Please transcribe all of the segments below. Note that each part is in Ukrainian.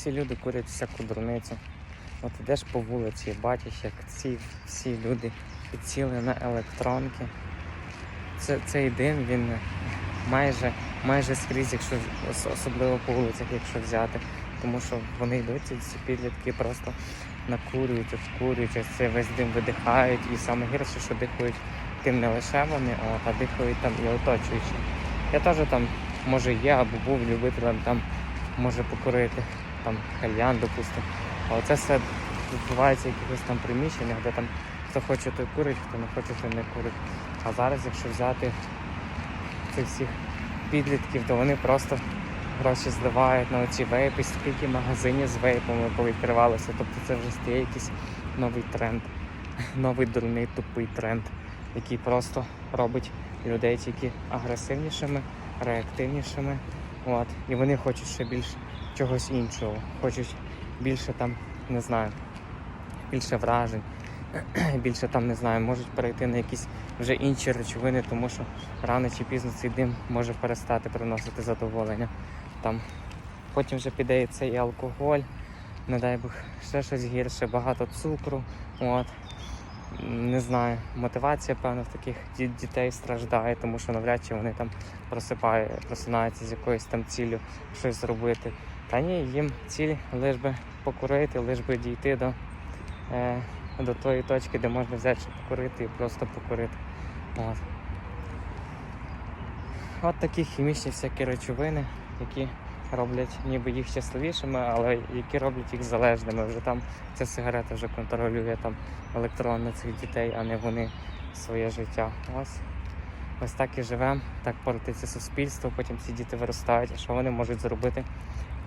всі люди курять всяку дурницю. От ідеш по вулиці, бачиш, як ці всі люди підсіли на електронки. Це, цей дим він майже, майже скрізь, якщо особливо по вулицях, якщо взяти. Тому що вони йдуть, ці ці підлітки просто накурюють, обкурюють, цей весь дим видихають. І саме гірше, що дихають тим не лише вони, а дихають там і оточуючі. Я теж там, може, є або був любителем там, може покурити там кальян, допустимо. Але це все відбувається в якихось там приміщеннях, де там хто хоче, той курить, хто не хоче, той не курить. А зараз, якщо взяти цих всіх підлітків, то вони просто гроші зливають на оці вейпи, скільки магазинів з вейпами повідкривалося. Тобто це вже стає якийсь новий тренд, новий дурний тупий тренд, який просто робить людей тільки агресивнішими, реактивнішими. От. І вони хочуть ще більше чогось іншого, хочуть більше там, не знаю, більше вражень, більше там, не знаю, можуть перейти на якісь вже інші речовини, тому що рано чи пізно цей дим може перестати приносити задоволення. Там потім вже піде і цей алкоголь, не дай Бог, ще щось гірше, багато цукру. От. Не знаю, мотивація, певно, в таких дітей страждає, тому що навряд чи вони там просинаються з якоюсь там ціллю щось зробити. Та ні, їм ціль лиш би покурити, лиш би дійти до, е, до тої точки, де можна взяти щоб покурити і просто покурити. От. От такі хімічні всякі речовини, які роблять ніби їх щасливішими, але які роблять їх залежними. Вже там ця сигарета вже контролює там електронно цих дітей, а не вони своє життя. Ось. Ось так і живемо, так портиться суспільство, потім ці діти виростають. А що вони можуть зробити?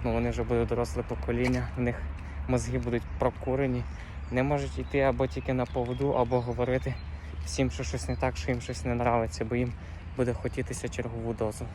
Ну вони вже будуть доросле покоління, в них мозги будуть прокурені, не можуть йти або тільки на поводу, або говорити всім, що щось не так, що їм щось не нравиться, бо їм буде хотітися чергову дозу.